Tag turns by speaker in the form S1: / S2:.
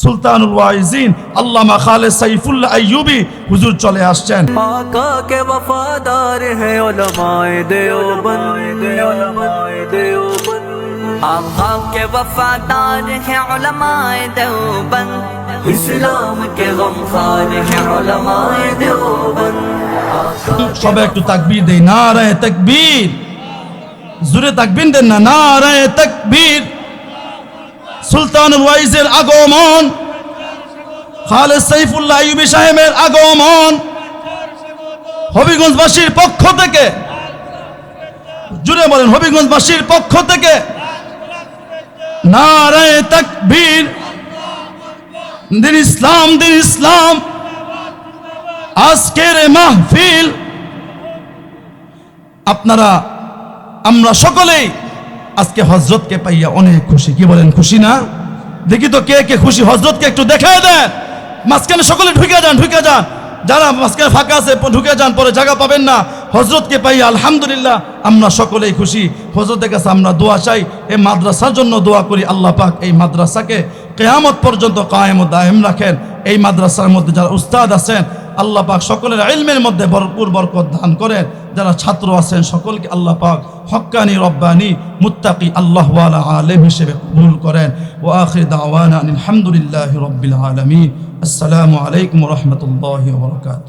S1: সুলতানুল ওয়াইজিন আল্লামা খালেদ সাইফুল্লাহ আইয়ুবি হুজুর চলে আসছেন।
S2: আকা কে ওয়ফাদার হে উলামায়ে দেওবন্দ।
S3: উলামায়ে দেওবন্দ আপ আপ হে উলামায়ে
S2: দেওবন্দ। ইসলাম কে হে উলামায়ে দেওবন্দ।
S1: সবাই একটু তাকবীর দেই নারায়ে তাকবীর। জোরে তাকবীর দেন না নারায়ে তাকবীর। সুলতানুল ওয়াইজের আগমন, খালেদ সাইফুল্লাহ আইয়ুবি সাহেবের আগমন, হবিগঞ্জবাসীর পক্ষ থেকে, জুড়ে বলেন, হবিগঞ্জবাসীর পক্ষ থেকে নারায়ে তাকবীর, দিন ইসলাম দিন ইসলাম, আজকের মাহফিল, আপনারা, আমরা সকলেই আজকে হজরতকে পাইয়া অনেক খুশি। কি বলেন, খুশি না? দেখি তো কে কে খুশি। হজরতকে একটু দেখায় দেন। মাঝখানে সকলে ঢুকে যান ঢুকে যান। যারা মাঝখানে ফাঁকা আছে ঢুকে যান, পরে জায়গা পাবেন না। হজরতকে পাইয়া আলহামদুলিল্লাহ আমরা সকলেই খুশি। হজরতের কাছে আমরা দোয়া চাই। এই মাদ্রাসার জন্য দোয়া করি। আল্লাহ পাক এই মাদ্রাসাকে কেয়ামত পর্যন্ত কায়েম দায়েম রাখেন। এই মাদ্রাসার মধ্যে যারা উস্তাদ আছেন আল্লাহ পাক সকলের ইলমের মধ্যে ভরপুর বরকত দান করেন। যারা ছাত্র আছেন সকলকে আল্লাহ পাক হক্কানি রব্বানি মুত্তাকি আল্লাহ আলেম হিসেবে কবুল করেন। ও আখির দাওয়ানা আলহামদুলিল্লাহ রব্বিল আলমী আসসালামু আলাইকুম রহমতুল্লাহ বরকাত